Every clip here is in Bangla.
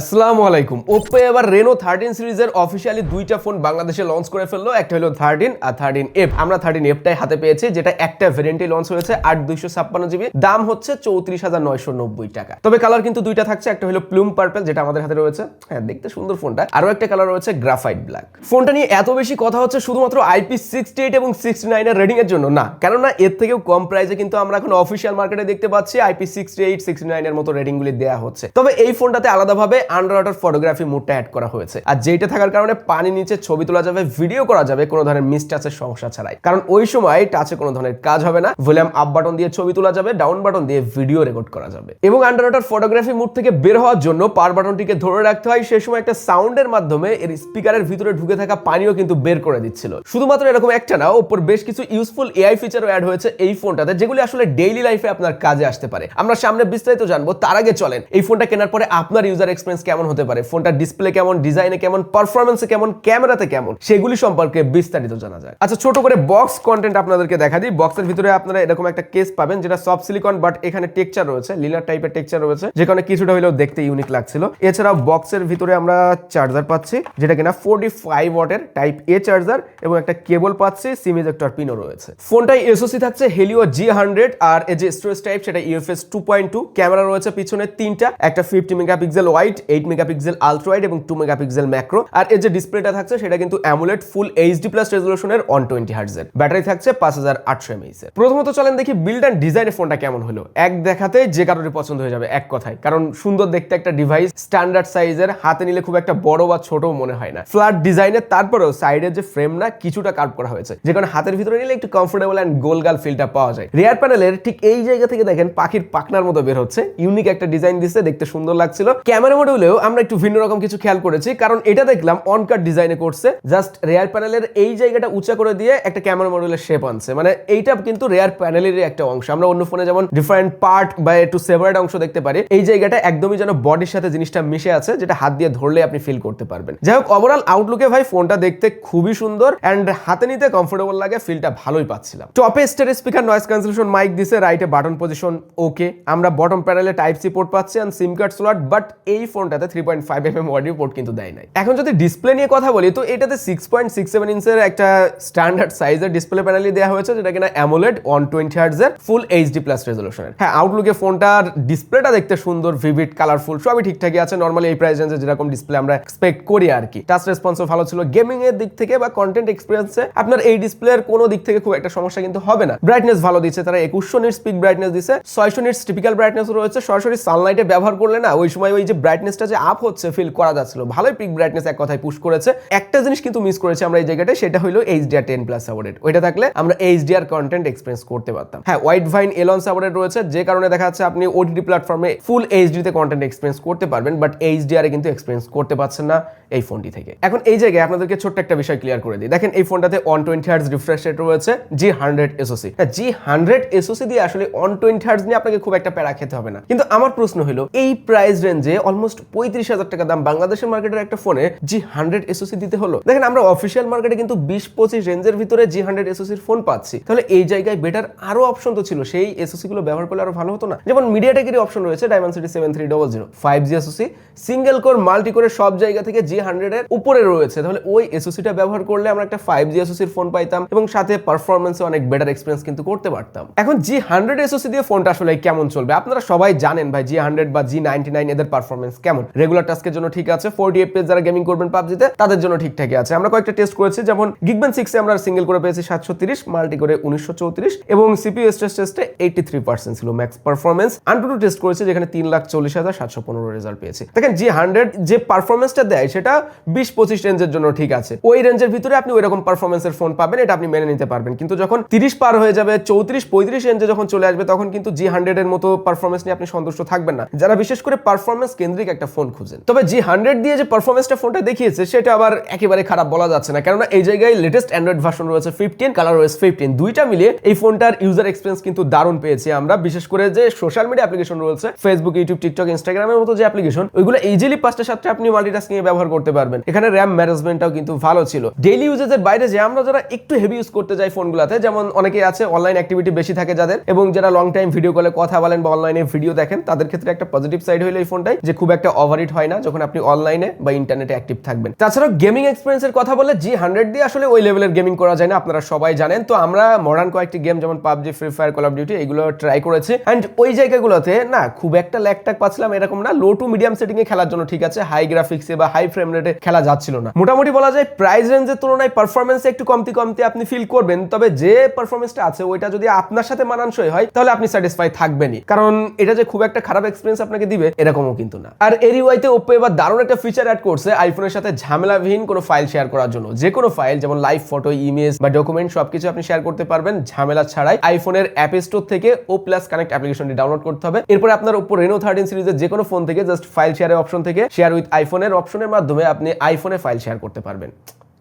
আসসালামু আলাইকুম। ওপো এবার রেনো থার্টিন সিরিজের অফিসিয়ালি দুইটা ফোন বাংলাদেশে লঞ্চ করে ফেলল। একটা হলো থার্টিন আর থার্টিন এফ আমরা থার্টিন এফটাই হাতে পেয়েছি, যেটা একটা ভেরিয়েন্টে লঞ্চ হয়েছে, আট দুইশো ছাপ্পান্ন জিবি দাম হচ্ছে চৌত্রিশ হাজার নয়শো নব্বই টাকা। তবে কালার কিন্তু দুইটা থাকছে, একটা হলো প্লুম পার্পেল যেটা আমাদের হাতে রয়েছে। হ্যাঁ দেখতে সুন্দর ফোনটা আরও একটা কালার রয়েছে গ্রাফাইট ব্ল্যাক ফোনটা নিয়ে এত বেশি কথা হচ্ছে শুধুমাত্র আইপি সিক্সটি এইট এবং সিক্সটি নাইনের রেডিং এর জন্য না। কেননা এর থেকেও কম প্রাইসে কিন্তু আমরা এখন অফিসিয়াল মার্কেটে দেখতে পাচ্ছি আইপি সিক্সটি এইট সিক্সটি নাইনের মতো রেটিংগুলি দেওয়া হচ্ছে। তবে এই ফোনটাতে আলাদাভাবে আন্ডার ফটোগ্রাফি মোডটা অ্যাড করা হয়েছে। আর যেটা থাকার কারণে পানি নিচে ছবি তোলা যাবে ভিডিও করা যাবে, কোনো ধরনের মিস টাচের সমস্যা ছাড়াই। কারণ ওই সময় টাচে কোনো ধরনের কাজ হবে না ভলিউম আপ বাটন দিয়ে ছবি তোলা যাবে ডাউন বাটন দিয়ে ভিডিও রেকর্ড করা যাবে। এবং আন্ডার ফটোগ্রাফি মোড থেকে বের হওয়ার জন্য পার বাটনটিকে ধরে রাখতে হয়, সে সময় একটা সাউন্ডের মাধ্যমে এর স্পিকারের ভিতরে ঢুকে থাকা পানিও কিন্তু বের করে দিচ্ছিল। শুধুমাত্র এরকম একটা না, ওপর বেশ কিছু ইউজফুল এআই ফিচারও অ্যাড হয়েছে এই ফোনটাতে যেগুলি আসলে ডেইলি লাইফে আপনার কাজে আসতে পারে। আমরা সামনে বিস্তারিত জানব, তার আগে চলেন, এই ফোনটা কেনার পরে আপনার ইউজার এক্সপিরিয়েন্স কেমন হতে পারে? ফোনটার ডিসপ্লে কেমন? ডিজাইনে কেমন? পারফরমেন্সে কেমন? ক্যামেরাতে কেমন? সেগুলি সম্পর্কে বিস্তারিত জানা যায়। আচ্ছা ছোট করে বক্স কন্টেন্ট আপনাদেরকে দেখা দিই। বক্সের ভিতরে আপনারা এরকম একটা কেস পাবেন যেটা সফট সিলিকন বাট এখানে টেক্সচার রয়েছে, লিলার টাইপের টেক্সচার রয়েছে যে কারণে কিছুটা হলেও দেখতে ইউনিক লাগছিল। এছাড়াও বক্সের ভিতরে আমরা চার্জার পাচ্ছি, যেটা কিনা ফোর্টি ফাইভ ওয়াটের টাইপ এ চার্জার এবং একটা কেবল পাচ্ছি সিম ইজেক্টর পিনও রয়েছে। ফোনটাই এসওসি থাকছে হেলিও জি হান্ড্রেড আর এই যে স্টোরেজ টাইপ সেটা UFS two point two camera রয়েছে পিছনে তিনটা, একটা fifty megapixel wide eight megapixel ultra wide এবং টু মেগাপিক্সেল ম্যাক্রো। আর এই যে ডিসপ্লেটা থাকছে, সেটা কিন্তু অ্যামুলেট ফুল এইচডি প্লাস রেজলিউশনের অন টোয়েন্টি হার্টজের। ব্যাটারি থাকছে পাঁচ হাজার আটশো এমএইচ এর। প্রথমত চলেন দেখি বিল্ড অ্যান্ড ডিজাইনের ফোনটা কেমন হলো। এক দেখাতে যে কারোর পছন্দ হয়ে যাবে এক কথায়। কারণ সুন্দর দেখতে একটা ডিভাইস স্ট্যান্ডার্ড সাইজের হাতে নিলে খুব একটা বড় বা ছোট মনে হয় না। ফ্ল্যাট ডিজাইনের তারপরেও সাইডের যে ফ্রেম না, কিছুটা কার্ভ করা হয়েছে। যে কারণে হাতের ভিতরে নিলে একটু কমফোর্টেবল অ্যান্ড গোলগাল ফিলটা পাওয়া যায়। রিয়ার প্যানেলের ঠিক এই জায়গা থেকে দেখেন পাখির পাখনার মতো বের হচ্ছে। ইউনিক একটা ডিজাইন দিচ্ছে, দেখতে সুন্দর লাগছিল। ক্যামেরা মডেলেও আমরা একটু ভিন্ন রকম কিছু খেয়াল করেছি, কারণ এটা দেখলাম অন ডিজাইনে করছে জাস্ট রেয়ার প্যানেলের এই জায়গাটা উঁচা করে দিয়ে একটা ক্যামেরা মডেলের শেপ আনছে। মানে এইটা কিন্তু রেয়ার প্যানেলেরই একটা অংশ। আমরা অন্য ফোনে যেমন ডিফারেন্ট পার্ট বা একটু সেপারেট অংশ দেখতে পারি, এই জায়গাটা একদমই যেন বডির সাথে জিনিসটা মিশে আছে, যেটা হাত দিয়ে ধরলে আপনি ফিল করতে পারবেন। যাই হোক ওভারঅল আউটলুকে ভাই ফোনটা দেখতে খুবই সুন্দর অ্যান্ড হাতে নিতে কমফোর্টেবল লাগে ফিলটা ভালোই পাচ্ছিলাম। টপে স্টের স্পিকার নয়েজ ক্যান্সেলেশন মাইক দিছে রাইটে বাটন পজিশন ওকে আমরা বটম প্যানেলে টাইপ সি পোর্ট পাচ্ছি and SIM card slot but এই ফোনটাতে three point five M M audio port কিন্তু দেয় নাই। এখন যদি ডিসপ্লে নিয়ে কথা বলি, তো এটাতে সিক্স পয়েন্ট সিক্স সেভেন ইঞ্চের একটা স্ট্যান্ডার্ড সাইজের ডিসপ্লে প্যানেলই দেওয়া হয়েছে, যেটা কিনা অ্যামোলেড অন টোয়েন্টি হার্টজের ফুল এইচডি প্লাস রেজলিউশনের হ্যাঁ আউটলুকে ফোনটার ডিসপ্লেটা দেখতে সুন্দর ভিভিড কালারফুল সবই ঠিকঠাকই আছে। নর্মালি এই প্রাইস রেঞ্জে যেরকম ডিসপ্লে আমরা এক্সপেক্ট করি আর কি। টাচ রেসপন্সও ভালো ছিল। গেমিং এর দিক থেকে বা কন্টেন্ট এক্সপিরিয়েন্সে আপনার এই ডিসপ্লের কোনো দিক থেকে খুব একটা সমস্যা কিন্তু হবে না। ব্রাইটনেস ভালো দিচ্ছে, তারা একুশশো নিটস পিক ব্রাইটনেস দিচ্ছে ছয়শো নিটস টিপিক্যাল ব্রাইটনেস রয়েছে। সরাসরি সানলাইটে ব্যবহার করলে না, ওই সময় ওই যে ব্রাইটনেসটা যে আপ হচ্ছে ফিল করা যাচ্ছিল। ভালোই পিক ব্রাইটনেস এক কথায় পুশ করেছে। একটা জিনিস কিন্তু মিস করেছে আমরা এই জায়গাটায়, সেটা হলো এইচডিআর টেন প্লাস সাপোর্টেড ওইটা থাকলে আমরা এইচডিআর কন্টেন্ট এক্সপিরিয়েন্স করতে পারতাম। হ্যাঁ হোয়াইট ভাইন এলন সাপোর্টেড রয়েছে, যে কারণে দেখা যাচ্ছে আপনি ওটিটি প্ল্যাটফর্মে ফুল এইচডিতে কন্টেন্ট এক্সপিরিয়েন্স করতে পারবেন বাট এইচডিআর কিন্তু এক্সপিরিয়েন্স করতে পারছেন না এই ফোনটি থেকে। এখন এই জায়গায় আপনাদেরকে ছোট্ট একটা বিষয় ক্লিয়ার করে দিই। দেখেন এই ফোনটাতে one twenty hertz refresh rate রয়েছে G hundred SOC G hundred SOC দিয়ে আসলে অন টোয়েন্টি হার্স নিয়ে আপনাকে খুব একটা প্যারা খেতে হবে না। কিন্তু আমার প্রশ্ন হলো, এই প্রাইস রেঞ্জে অলমোস্ট পঁয়ত্রিশ হাজার টাকা দাম বাংলাদেশের মার্কেটের একটা ফোনে জি হান্ড্রেড এসওসি দিতে হলো। দেখেন, আমরা অফিসিয়াল মার্কেটে কিন্তু বিশ পঁচিশ রেঞ্জের ভিতরে জি হান্ড্রেড এসওসির ফোন পাচ্ছি। তাহলে এই জায়গায় বেটার আরও অপশন তো ছিল। সেই এসওসি গুলো ব্যবহার করলে আরও ভালো হতো না। যেমন মিডিয়াটেকেরই অপশন রয়েছে Dimensity seven three double zero five G SOC single core multi করে সব জায়গা থেকে জি হান্ড্রেড এর উপরে রয়েছে। তাহলে ওই এসওসিটা ব্যবহার করলে আমরা একটা ফাইভ জি এসওসির ফোন পাইতাম এবং সাথে পারফরমেন্সে অনেক বেটার এক্সপিরিয়েন্স কিন্তু করতে পারতাম। এখন জি হান্ড্রেড এসওসি দিয়ে ফোনটা আসলে কেমন চলবে? আপনারা সবাই জানেন ভাই জি হান্ড্রেড বা জি নাইনটি নাইন এদের পারফরমেন্স কেমন? রেগুলার টাস্কের জন্য ঠিক আছে। ফোরটি এফ যারা গেমিং করবেন পাবজিতে, তাদের জন্য ঠিকঠাকই আছে। আমরা কয়েকটা টেস্ট করেছি, যেমন গিগবেন সিক্সে আমরা সিঙ্গেল করে পেয়েছি সাতশো তিরিশ মাল্টি করে উনিশশো চৌত্রিশ এবং সিপিইউ স্ট্রেস টেস্টে এইটি থ্রি পার্সেন্ট ছিল ম্যাক্স পারফরমেন্স আনটু টেস্ট করেছে, যেখানে তিন লাখ চল্লিশ হাজার সাতশো পনেরো রেজাল্ট পেয়েছি। দেখেন জি হান্ড্রেড যে পারফরমেন্সটা দেয়, সেটা বিশ পঁচিশ রেঞ্জের জন্য ঠিক আছে। ওই রেঞ্জের ভিতরে আপনি ওই রকম পারফরমেন্সের ফোন পাবেন, এটা আপনি মেনে নিতে পারবেন। কিন্তু যখন তিরিশ পার হয়ে যাবে, চৌত্রিশ, পঁয়ত্রিশ রেঞ্জে যখন চলে আসবে, তখন কিন্তু জি হান্ড্রেড এর মতো পারফরমেন্স নিয়ে আপনি সন্তুষ্ট থাকবেন না। যারা বিশেষ করে পারফরমেন্স কেন্দ্রিক একটা ফোন খুঁজেন। তবে জি হান্ড্রেড দিয়ে যে পারফরমেন্সটা ফোনটা দেখিয়েছে, সেটা আবার একেবারে খারাপ বলা যাচ্ছে না। কেননা এই জায়গায় লেটেস্ট অ্যান্ড্রয়েড ভার্সন রয়েছে ফিফটিন কালার ওয়েস ফিফটিন দুইটা মিলিয়ে এই ফোনটার ইউজার এক্সপিরিয়েন্স কিন্তু দারুণ পেয়েছি আমরা। বিশেষ করে যে সোশ্যাল মিডিয়া অ্যাপ্লিকেশন রয়েছে ফেসবুক ইউটিউব টিকটক ইনস্টাগ্রামের মতো যে অ্যাপ্লিকেশন ওইগুলো ইজিলি পাঁচটা, সাতটা আপনি মাল্টিটাস্কিং এ ব্যবহার করতে পারবেন। এখানে র্যাম ম্যানেজমেন্টটাও কিন্তু ভালো ছিল। ডেইলি ইউজেজের বাইরে যে আমরা যারা একটু হেভি ইউজ করতে যাই ফোনগুলোতে যেমন অনেকে আছে অনলাইন অ্যাক্টিভিটি বেশি থাকে যাদের, এবং যারা লং টাইম ভিডিও কলে কথা বলেন বা অনলাইনে ভিডিও দেখেন, তাদের ক্ষেত্রে একটা পজিটিভ সাইড হলো এই ফোনটাই যে খুব একটা একটা ওভারহিট হয় না যখন আপনি অনলাইনে বা ইন্টারনেটে অ্যাক্টিভ থাকবেন। তাছাড়াও গেমিং এক্সপিরিয়েন্সের কথা বলে জি হান্ড্রেড দিয়ে আসলে ওই লেভেলের গেমিং করা যায় না, আপনারা সবাই জানেন। তো আমরা মডার্ন কয়েকটি গেম যেমন PUBG Free Fire Call of Duty এগুলো ট্রাই করেছি। অ্যান্ড ওই জায়গাগুলোতে না, খুব একটা ল্যাকটাক পাচ্ছিলাম, এরকম না লো টু মিডিয়াম সেটিং এ খেলার জন্য ঠিক আছে হাই গ্রাফিক্সে বা হাই ফ্রেম রেটে খেলা যাচ্ছিল না। মোটামুটি বলা যায় প্রাইস রেঞ্জের তুলনায় পারফরমেন্সে একটু কমতি কমতি আপনি ফিল করবেন, তবে যে পারফরমেন্সটা আছে, ওইটা যদি আপনার সাথে মানানসই হয়, তাহলে আপনি স্যাটিসফাই থাকবেনই। কারণ এটা যে খুব একটা খারাপ এক্সপিরিয়েন্স আপনাকে দিবে, এরকমও কিন্তু না। আর এর ইউআইতে ওপো এবার দারুণ একটা ফিচার অ্যাড করছে আইফোনের সাথে ঝামেলাবিহীন কোনো ফাইল শেয়ার করার জন্য। যে কোনো ফাইল যেমন লাইভ ফটো ইমেজ বা ডকুমেন্ট সবকিছু আপনি শেয়ার করতে পারবেন। ঝামেলা ছাড়াই আইফোনের অ্যাপ স্টোর থেকে ও প্লাস কানেক্ট অ্যাপ্লিকেশনটি ডাউনলোড করতে হবে। এরপরে আপনার ওপো রেনো থার্টিন সিরিজের যে কোনো ফোন থেকে জাস্ট ফাইল শেয়ারের অপশন থেকে শেয়ার উইথ আইফোনের অপশনের মাধ্যমে আপনি আইফোনে ফাইল শেয়ার করতে পারবেন।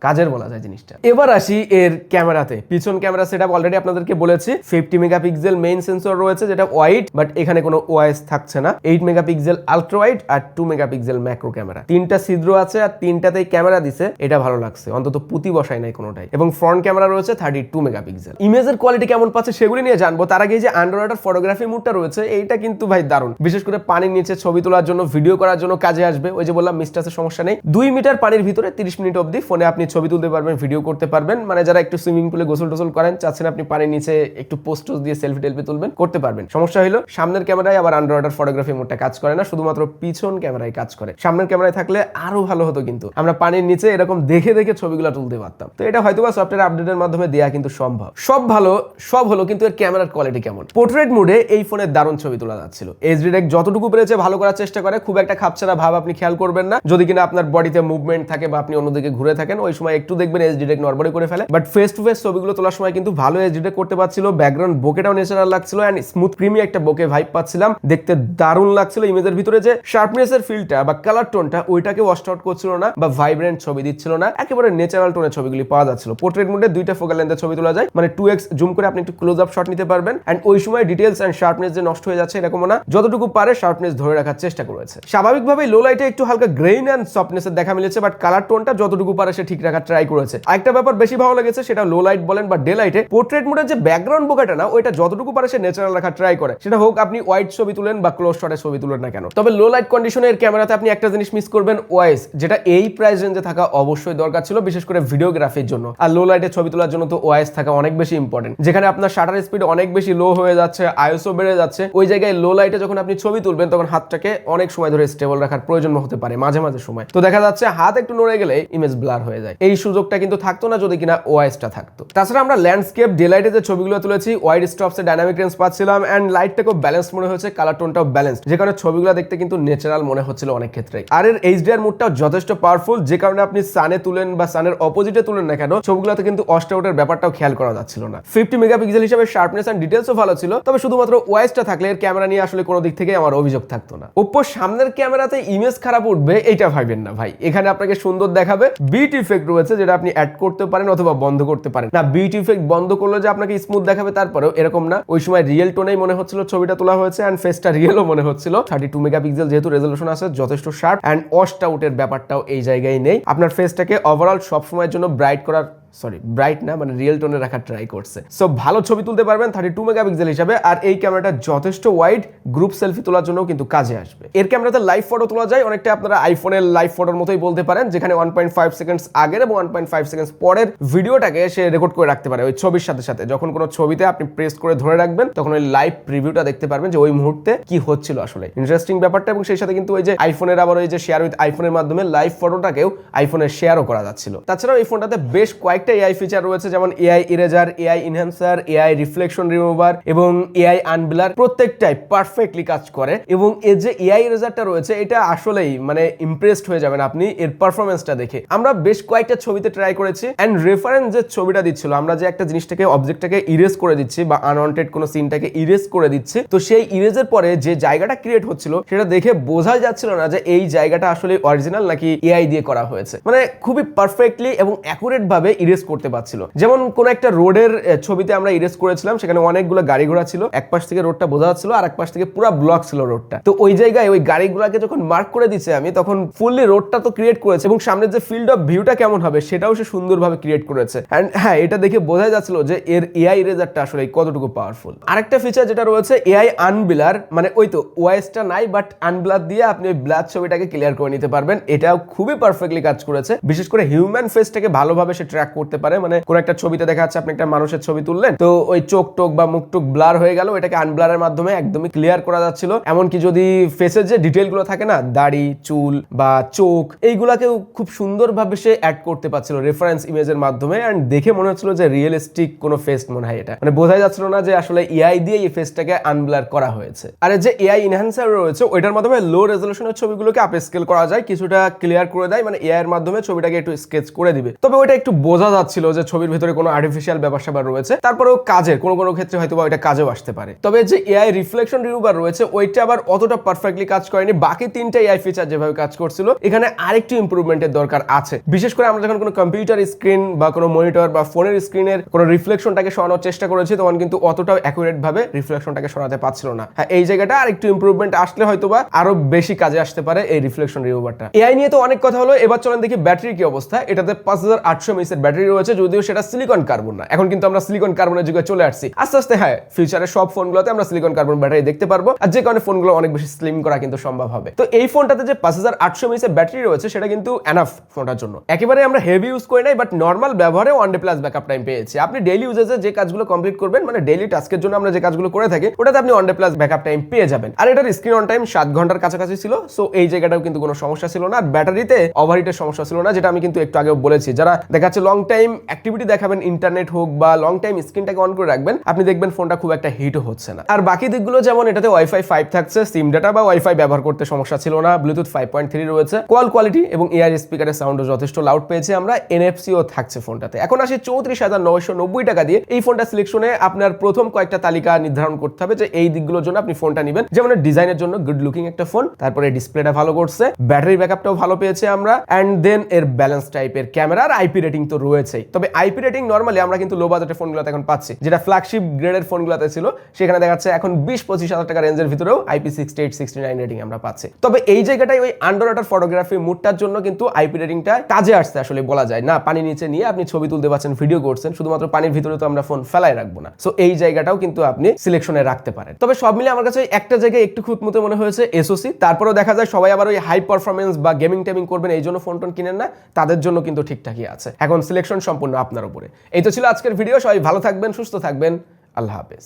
কাজের বলা যায় জিনিসটা। এবার আসি এর ক্যামেরাতে। পিছন ক্যামেরা সেটআপ অলরেডি আপনাদেরকে বলেছি। ফিফটি মেগাপিক্সেল মেইন সেন্সর রয়েছে যেটা ওয়াইড বাট এখানে কোনো ওয়াইস থাকছে না। এইট মেগাপিক্সেল আলট্রা ওয়াইড আর টু মেগাপিক্সেল ম্যাক্রো ক্যামেরা তিনটা ছিদ্র আছে আর তিনটাতেই ক্যামেরা দিছে। এটা ভালো লাগছে। অন্তত পুঁতি বসায় নাই কোনোটাই। এবং ফ্রন্ট ক্যামেরা রয়েছে থার্টি টু মেগাপিক্সেল ইমেজের কোয়ালিটি কেমন পাচ্ছে সেগুলি নিয়ে জানব। তার আগে যে আন্ডার ফটোগ্রাফি মুডটা রয়েছে, এইটা কিন্তু ভাই দারুণ। বিশেষ করে পানির নিচে ছবি তোলার জন্য ভিডিও করার জন্য কাজে আসবে। ওই যে বললাম মিস্টাসের সমস্যা নেই। দুই মিটার পানির ভিতরে তিরিশ মিনিট অবধি ফোনে আপনি ছবি তুলতে পারবেন ভিডিও করতে পারবেন। মানে যারা একটু সুইমিং পুলে গোসল টোসল করেন, চাচ্ছেন আপনি পানির নিচে একটু পোস্ট দিয়ে সেলফি টেলফি তুলবেন, করতে পারবেন। সমস্যা হলো সামনের ক্যামেরায় আবার আন্ডার ওয়াটার ফটোগ্রাফি মোডটা কাজ করে না, শুধুমাত্র পিছন ক্যামেরায় কাজ করে। সামনের ক্যামেরায় থাকলে আরও ভালো হতো কিন্তু। আমরা পানির নিচে এরকম দেখে দেখে ছবিগুলো তুলতে পারতাম। তো এটা হয়তো বা সফটওয়্যার আপডেটের মাধ্যমে দেয়া কিন্তু সম্ভব। সব ভালো, সব হলো, কিন্তু এর ক্যামেরার কোয়ালিটি কেমন? পোর্ট্রেট মুডে এই ফোনের দারুণ ছবি তোলা যাচ্ছিল। এইচডি ডেক যতটুকু পেরেছে, ভালো করার চেষ্টা করে। খুব একটা খাপছাড়া ভাব আপনি খেয়াল করবেন না। যদি কিনা আপনার বডিতে মুভমেন্ট থাকে বা আপনি অন্যদিকে ঘুরে থাকেন, ওই সময় একটু দেখবেন এইচডি ডেক নর্মালি করে ফেলে। বাট ফেস টু ফেস ছবিগুলো তোলার সময় কিন্তু ভালো এইচডি ডেক করতে পারছিল। ব্যাকগ্রাউন্ড বোকেটাও ন্যাচারাল লাগছিল এন্ড স্মুথ ক্রিমি একটা বোকে ভাইব পাচ্ছিলাম। দেখতে দারুণ লাগছিল ইমেজের ভিতরে যে শার্পনেসের ফিলটা বা কালার টোনটা ওইটাকে ওয়াশ আউট করছিল না বা ভাইব্রেন্ট ছবি দিচ্ছিল না। একেবারে ন্যাচারাল টোনের ছবিগুলি পাওয়া যাচ্ছিল। পোর্ট্রেট মোডে দুইটা ফোকাল লেন্থের ছবি তোলা যায়। মানে টু এক্স জুম করে আপনি একটু ক্লোজ আপ শট নিতে পারবেন। এন্ড ওই সময় ডিটেলস এন্ড শার্পনেস যে নষ্ট হয়ে যাচ্ছে এরকম না। যতটুকু পারে শার্পনেস ধরে রাখার চেষ্টা করেছে। স্বাভাবিকভাবে লো লাইটে একটু হালকা গ্রেইন এন্ড সফটনেসের দেখা মিলেছে বাট কালার টোনটা যতটুকু পারে সে ঠিক রাখার ট্রাই করেছে। একটা ব্যাপার বেশি ভালো লেগেছে, সেটা লো লাইট বলেন বা ডে লাইটে পোর্ট্রেট মোডের যে ব্যাকগ্রাউন্ড বোকাটা না, ওইটা যতটুকু পারে সে ন্যাচারাল রাখার ট্রাই করে। সেটা হোক আপনি হোয়াইট ছবি তুলেন বা ক্লোজ শটের ছবি তুলেন না কেন। তবে লো লাইট কন্ডিশনের ক্যামেরাতে আপনি একটা জিনিস মিস করবেন ওয়াইস যেটা এই প্রাইস রেঞ্জে থাকা অবশ্যই দরকার ছিল, বিশেষ করে ভিডিওগ্রাফির জন্য। আর লো লাইটে ছবি তোলার জন্য তো ওয়াইস থাকা অনেক বেশি ইম্পর্টেন্ট যেখানে আপনার শাটার স্পিড অনেক বেশি লো হয়ে যাচ্ছে আইএসও বেড়ে যাচ্ছে। ওই জায়গায় লো লাইটে যখন আপনি ছবি তুলবেন, তখন হাতটাকে অনেক সময় ধরে স্টেবল রাখার প্রয়োজন হতে পারে, মাঝে মাঝে সময়। তো দেখা যাচ্ছে হাত একটু নড়ে গেলে ইমেজ ব্লার হয়ে যায়। এই সুযোগটা কিন্তু থাকতো না যদি কিনা ওয়াইসটা থাকতো। তাছাড়া আমরা ল্যান্ডস্কেপ ডেলাইটে যে ছবিগুলো তুলেছি ওয়াইড স্টপসে ডাইনামিক রেঞ্জ পাচ্ছিলাম অ্যান্ড লাইটটাকেও ব্যালেন্স মনে হয়েছে কালার টোনটাও ব্যালেন্স যে কারণে ছবিগুলো দেখতে কিন্তু ন্যাচারাল মনে হচ্ছিল অনেক ক্ষেত্রে। আর এর এইচডিআর মুডটাও যথেষ্ট পাওয়ারফুল যে কারণে আপনি সানে তুলেন বা সানের অপোজিটে তুলেন না কেন, ছবিগুলোতে কিন্তু অস্ট আউটের ব্যাপারটাও খেয়াল করা যাচ্ছিল না। ফিফটি মেগাপিক্সেল হিসেবে শার্পনেস অ্যান্ড ডিটেলসও ভালো ছিল, তবে শুধুমাত্র ওয়াইসটা থাকলে এর ক্যামেরা নিয়ে আসলে কোনো দিক থেকে আমার অভিযোগ থাকতো না। ওপ্পো সামনের ক্যামেরাতে ইমেজ খারাপ উঠবে, এইটা ভাবেন না ভাই। এখানে আপনাকে সুন্দর দেখাবে বিট ইফেক্ট রয়েছে যেটা আপনি অ্যাড করতে পারেন অথবা বন্ধ করতে পারেন। না বিউটি ইফেক্ট বন্ধ করলে যে আপনাকে স্মুথ দেখাবে তারপরেও এরকম না। ওই সময় রিয়েল টোনেই মনে হচ্ছিল ছবিটা তোলা হয়েছে অ্যান্ড ফেসটা রিয়েলও মনে হচ্ছিল। থার্টি টু মেগাপিক্সেল যেহেতু রেজলিউশন আছে, যথেষ্ট শার্প অ্যান্ড অস্ট আউটের ব্যাপারটাও এই জায়গায় নেই। আপনার ফেসটাকে ওভারঅল সবসময়ের জন্য ব্রাইট করার সরি ব্রাইট না মানে রিয়েল টোনে রাখার ট্রাই করছে। সো ভালো ছবি তুলতে পারবেন থার্টি টু মেগাপিক্সেল হিসাবে, আর এই ক্যামেরাটা যথেষ্ট ওয়াইড গ্রুপ সেলফি তোলার জন্য কিন্তু কাজে আসবে। এর ক্যামেরাতে লাইভ ফটো তোলা যায়, অনেকটা আপনারা আইফোনের লাইভ ফটোর মতোই বলতে পারেন, যেখানে ওয়ান পয়েন্ট ফাইভ সেকেন্ডস আগের এবং ওয়ান পয়েন্ট ফাইভ সেকেন্ডস পরের ভিডিওটাকে সে রেকর্ড করে রাখতে পারে, ওই ছবির সাথে সাথে। যখন কোনো ছবিতে আপনি প্রেস করে ধরে রাখবেন, তখন ওই লাইভ প্রিভিউটা দেখতে পারবেন যে ওই মুহূর্তে কি হচ্ছিল আসলে। ইন্টারেস্টিং ব্যাপারটা, এবং সেই সাথে কিন্তু ওই যে আইফোনের আবার ওই যে শেয়ার উইথ আইফোনের মাধ্যমে লাইভ ফটোটাকেও আইফোনের শেয়ারও করা যাচ্ছিল। তাছাড়াও এই ফোনটাতে বেশ কয়েকটা এআই ফিচার রয়েছে, যেমন AI eraser AI enhancer AI reflection remover এবং এআই আনবিলার প্রত্যেকটাই পারফেক্টলি কাজ করে। এবং এর যে এআই ইরেজারটা রয়েছে, এটা আসলেই মানে ইমপ্রেসড হয়ে যাবেন আপনি এর পারফরমেন্সটা দেখে। আমরা বেশ কয়েকটা ছবিতে ট্রাই করেছি অ্যান্ড রেফারেন্স যে ছবিটা দিচ্ছিল, আমরা যে একটা জিনিসটাকে অবজেক্টটাকে ইরেজ করে দিচ্ছি বা আনওয়ান্টেড কোনো সিনটাকে ইরেজ করে দিচ্ছি, তো সেই ইরেজের পরে যে জায়গাটা ক্রিয়েট হচ্ছিল, সেটা দেখে বোঝা যাচ্ছিল না যে এই জায়গাটা আসলে অরিজিনাল নাকি এআই দিয়ে করা হয়েছে। মানে খুবই পারফেক্টলি এবং অ্যাকুরেট ভাবে ইরেজ ইরেজ করতে পারছিল। যেমন কোন একটা রোডের ছবিতে আমরা ইরেজ করেছিলাম, সেখানে অনেকগুলো গাড়ি ঘোড়া ছিল। এক পাশ থেকে রোডটা বোঝা যাচ্ছিল, আর এক পাশ থেকে পুরো ব্লক ছিল রোডটা। তো ওই জায়গায় ওই গাড়িগুলোকে যখন মার্ক করে দিচ্ছে আমি, তখন ফুললি রোডটা তো ক্রিয়েট করেছে, এবং সামনের যে ফিল্ড অফ ভিউটা কেমন হবে, সেটাও সে সুন্দরভাবে ক্রিয়েট করেছে। অ্যান্ড হ্যাঁ এটা দেখে বোঝা যাচ্ছিল যে এর এআই রেজারটা আসলে কতটুকু পাওয়ারফুল আরেকটা ফিচার যেটা রয়েছে এআই আনবিলার মানে ওই তো ওয়াইসটা নাই বাট আনবিলার দিয়ে আপনি ওই ব্লাড ছবিটাকে ক্লিয়ার করে নিতে পারবেন। এটাও খুবই পারফেক্টলি কাজ করেছে। বিশেষ করে হিউম্যান ফেসটাকে ভালোভাবে সে ট্র্যাক করতে পারে। মানে কোন একটা ছবিতে দেখা যাচ্ছে আপনি একটা মানুষের ছবি তুললেন, তো ওই চোখ টোক বা মুখ টুক ব্লার হয়ে গেল, এটাকে আনব্লারের মাধ্যমে একদমই ক্লিয়ার করা যাচ্ছিল। এমনকি যদি ফেসের যে ডিটেলগুলো থাকে না, দাড়ি, চুল বা চোখ, এইগুলাকেও খুব সুন্দরভাবে সে অ্যাড করতে পারছিল রেফারেন্স ইমেজের মাধ্যমে। অ্যান্ড দেখে মনে হচ্ছিল যে রিয়েলিস্টিক কোনো ফেস মনে হয় এটা। মানে বোঝা যাচ্ছিল না যে আসলে এআই দিয়ে এই ফেসটাকে আনব্লার করা হয়েছে। আর যে এআই ইনহ্যান্সার রয়েছে, ওইটার মাধ্যমে লো রেজলিউশনের ছবিগুলোকে আপ স্কেল করা যায়, কিছুটা ক্লিয়ার করে দেয় মানে এআই এর মাধ্যমে ছবিটাকে একটু স্কেচ করে দিবে। তবে ওইটা একটু বোঝা যাচ্ছিল যে ছবির ভিতরে কোনো আর্টিফিশিয়াল ব্যাপার স্যাপার রয়েছে। তারপরেও কাজের, কোনো কোনো ক্ষেত্রে হয়তো বা ওইটা কাজেও আসতে পারে। তবে যে এআই রিফ্লেকশন রিমুভার রয়েছে, ওইটা আবার অতটা পারফেক্টলি কাজ করেনি। বাকি তিনটা এআই ফিচার যেভাবে কাজ করছিল, এখানে আরেকটু ইমপ্রুভমেন্টের দরকার আছে। বিশেষ করে আমরা যখন কোনো কম্পিউটার স্ক্রিন বা কোনো মনিটর বা ফোনের স্ক্রিনের কোনো রিফ্লেকশনটাকে সরানোর চেষ্টা করেছি, তখন কিন্তু অতটাও অ্যাকুরেট ভাবে রিফ্লেকশনটাকে সরাতে পারছিল না। হ্যাঁ এই জায়গাটা আরেকটু ইমপ্রুভমেন্ট আসলে হয়তো বা আরও বেশি কাজে আসতে পারে এই রিফ্লেকশন রিমুভারটা এআই নিয়ে তো অনেক কথা হলো, এবার চলেন দেখি ব্যাটারি কি অবস্থা। এটাতে পাঁচ হাজার আটশো এর ব্যাটারি রয়েছে, যদিও সেটা সিলিকন কার্বন না। এখন কিন্তু আমরা সিলিকন কার্বনের যুগে চলে আসছি। আস্তে আস্তে হ্যাঁ ফিউচারে সব ফোনগুলোতে আমরা সিলিকন কার্বন ব্যাটারি দেখতে পারব। আর যে কারণে ফোনগুলো অনেক বেশি স্লিম করা কিন্তু সম্ভব হবে। তো এই ফোনটাতে যে পাঁচ হাজার আটশো এর ব্যাটারি রয়েছে, সেটা কিন্তু এনাফ ফোনটার জন্য। একেবারে আমরা হেভি ইউজ করি নাই বাট নর্মাল ব্যবহারে one day plus backup time পেয়েছি। আপনি ডেইলি ইউজেসে যে কাজগুলো কমপ্লিট করবেন মানে ডেইলি টাস্কের জন্য আমরা যে কাজগুলো করে থাকি, ওটাতে আপনি one day plus backup time পেয়ে যাবেন। আর এটার স্ক্রিন অন টাইম সাত ঘণ্টার কাছাকাছি ছিল সো এই জায়গাটাও কিন্তু কোনো সমস্যা ছিল না। ব্যাটারিতে ওভারহিটের সমস্যা ছিল না, যেটা আমি কিন্তু একটু আগেও বলেছি। যারা দেখাচ্ছে লং টাইম অ্যাক্টিভিটি দেখাবেন ইন্টারনেট হোক বা লং টাইম স্ক্রিনটাকে অন করে রাখবেন, আপনি দেখবেন ফোনটা খুব একটা হিটও হচ্ছে না। আর বাকি দিকগুলো যেমন এটাতে ওয়াইফাই ফাইভ থাকছে সিম ডাটা বা ওয়াইফাই ব্যবহার করতে সমস্যা ছিল না ব্লুটুথ ফাইভ পয়েন্ট থ্রি রয়েছে কল কোয়ালিটি এবং এয়ার স্পিকারের সাউন্ডও যথেষ্ট লাউড পেয়েছে আমরা এনএফসিও থাকছে ফোনটাতে এখন আসি চৌত্রিশ হাজার নয়শো নব্বই টাকা দিয়ে, এই ফোনটা সিলেকশনে আপনার প্রথম কয়েকটা তালিকা নির্ধারণ করতে হবে যে এই দিকগুলোর জন্য আপনি ফোনটা নেবেন। যেমন ডিজাইনের জন্য গুড লুকিং একটা ফোন তারপরে ডিসপ্লেটা ভালো করছে ব্যাটারি ব্যাকআপটাও ভালো পেয়েছে আমরা অ্যান্ড দেন এর ব্যালেন্স টাইপের ক্যামেরা আর আইপি রেটিং তো রয়েছেই। তবে আইপি রেটিং নর্মালি আমরা কিন্তু লো বাজেটের ফোনগুলোতে এখন পাচ্ছি। যেটা ফ্ল্যাগশিপ গ্রেডের ফোনগুলোতে ছিল, সেখানে দেখা যাচ্ছে এখন বিশ, পঁচিশ হাজার টাকা রেঞ্জের ভিতরেও IP sixty eight sixty nine rating আমরা পাচ্ছি। তবে এই জায়গাটাই ওই আন্ডার ওয়াটার ফটোগ্রাফি মুডটার জন্য কিন্তু আইপি রেটিংটা কাজে আসছে আসলে বলা যায়। না, পানি নিচে নিয়ে আপনি ছবি তুলতে পারছেন ভিডিও করছেন, শুধুমাত্র পানির ভিতরে তো আমরা ফোন ফেলাই রাখব না। সো এই জায়গাটাও কিন্তু আপনি সিলেকশনে রাখতে পারেন। তবে সব মিলে আমার কাছে একটা জায়গায় একটু খুঁতমুতে মনে হয়েছে এসওসি তারপরেও দেখা যায় সবাই আবার ওই হাই পারফরমেন্স বা গেমিং টেমিং করবেন, এই জন্য ফোন টোন কিনেন না, তাদের জন্য কিন্তু ঠিকঠাকই আছে। এখন সিলেকশন সম্পূর্ণ আপনার উপরে। এই তো ছিল আজকের ভিডিও সবাই ভালো থাকবেন, সুস্থ থাকবেন, আল্লাহ হাফেজ।